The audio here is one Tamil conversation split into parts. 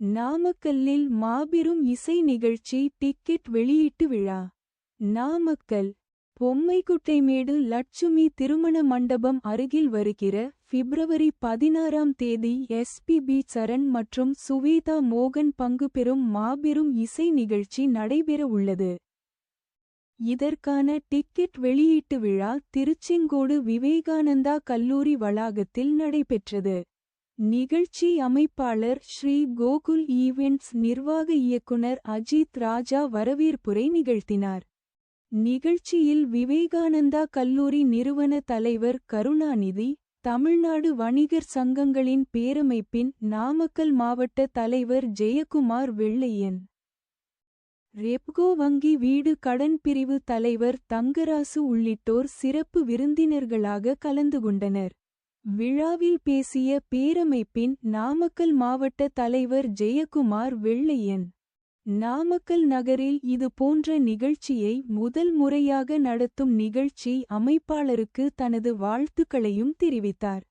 நாமக்கல்லில் மாபெரும் இசை நிகழ்ச்சி டிக்கெட் வெளியீட்டு விழா. நாமக்கல் பொம்மைக்குட்டைமேடு லட்சுமி திருமண மண்டபம் அருகில் வருகிற பிப்ரவரி பதினாறாம் தேதி எஸ்பிபி சரண் மற்றும் சுவேதா மோகன் பங்கு பெறும் மாபெரும் இசை நிகழ்ச்சி நடைபெற உள்ளது. இதற்கான டிக்கெட் வெளியீட்டு விழா திருச்செங்கோடு விவேகானந்தா கல்லூரி வளாகத்தில் நடைபெற்றது. நிகழ்ச்சி அமைப்பாளர் ஸ்ரீ கோகுல் ஈவெண்ட்ஸ் நிர்வாக இயக்குனர் அஜித் ராஜா வரவேற்புரை நிகழ்த்தினார். நிகழ்ச்சியில் விவேகானந்தா கல்லூரி நிறுவன தலைவர் கருணாநிதி தமிழ்நாடு வணிகர் சங்கங்களின் பேரமைப்பின் நாமக்கல் மாவட்ட தலைவர் ஜெயக்குமார் வெள்ளையன். ரெப்கோ வங்கி வீடு கடன் பிரிவு தலைவர் தங்கராசு உள்ளிட்டோர் சிறப்பு விருந்தினர்களாக கலந்து கொண்டனர். விழாவில் பேசிய பேரமைப்பின் நாமக்கல் மாவட்ட தலைவர் ஜெயக்குமார் வெள்ளையன் நாமக்கல் நகரில் இது போன்ற நிகழ்ச்சியை முதல் முறையாக நடத்தும் நிகழ்ச்சி அமைப்பாளருக்கு தனது வாழ்த்துக்களையும் தெரிவித்தார்.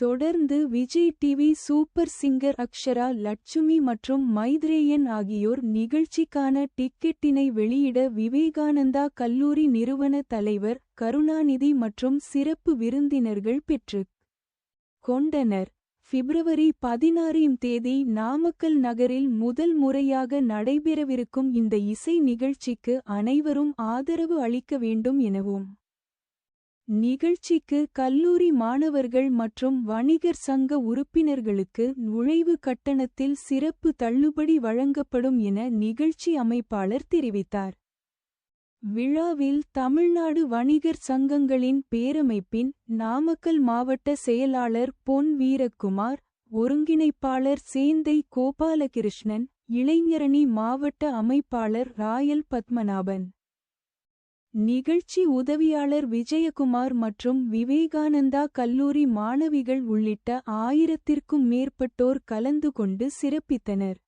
தொடர்ந்து Vijay TV super singer Akshara Lakshmi மற்றும் மைத்ரேயன் ஆகியோர் நிகழ்ச்சிக்கான டிக்கெட்டினை வெளியிட விவேகானந்தா கல்லூரி நிறுவன தலைவர் கருணாநிதி மற்றும் சிறப்பு விருந்தினர்கள் பெற்று கொண்டனர். பிப்ரவரி பதினாறாம் தேதி நாமக்கல் நகரில் முதல் முறையாக நடைபெறவிருக்கும் இந்த இசை நிகழ்ச்சிக்கு அனைவரும் ஆதரவு அளிக்க வேண்டும் எனவும் நிகழ்ச்சிக்கு கல்லூரி மாணவர்கள் மற்றும் வணிகர் சங்க உறுப்பினர்களுக்கு நுழைவு கட்டணத்தில் சிறப்பு தள்ளுபடி வழங்கப்படும் என நிகழ்ச்சி அமைப்பாளர் தெரிவித்தார். விழாவில் தமிழ்நாடு வணிகர் சங்கங்களின் பேரமைப்பின் நாமக்கல் மாவட்ட செயலாளர் பொன் வீரக்குமார் ஒருங்கிணைப்பாளர் சேந்தை கோபாலகிருஷ்ணன் இளைஞரணி மாவட்ட அமைப்பாளர் ராயல் பத்மநாபன். நிகழ்ச்சி உதவியாளர் விஜயகுமார் மற்றும் விவேகானந்தா கல்லூரி மாணவிகள் உள்ளிட்ட ஆயிரத்திற்கும் மேற்பட்டோர் கலந்து கொண்டு சிறப்பித்தனர்.